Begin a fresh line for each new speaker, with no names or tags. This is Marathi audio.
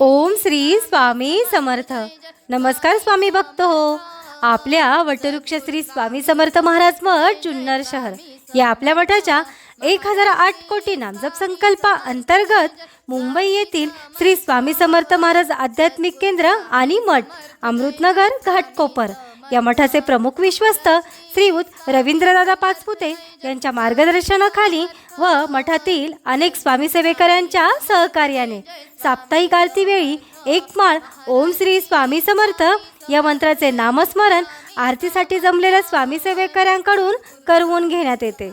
ओम श्री स्वामी समर्थ. नमस्कार स्वामी भक्त हो. आपल्या वटवृक्ष श्री स्वामी समर्थ महाराज मठ जुन्नर शहर. या आपल्या मठाच्या एक हजार आठ कोटी नामजप संकल्पा अंतर्गत मुंबई येथील श्री स्वामी समर्थ महाराज आध्यात्मिक केंद्र आणि मठ अमृतनगर घाटकोपर. या मठाचे प्रमुख विश्वस्त श्रीयुत रवींद्रदादा पाचपुते यांच्या मार्गदर्शनाखाली व मठातील अनेक स्वामी सेवेकरांच्या सहकार्याने साप्ताहिक आरतीवेळी एक माळ ओम श्री स्वामी समर्थ या मंत्राचे नामस्मरण आरतीसाठी जमलेल्या स्वामी सेवेकऱ्यांकडून करवून घेण्यात येते.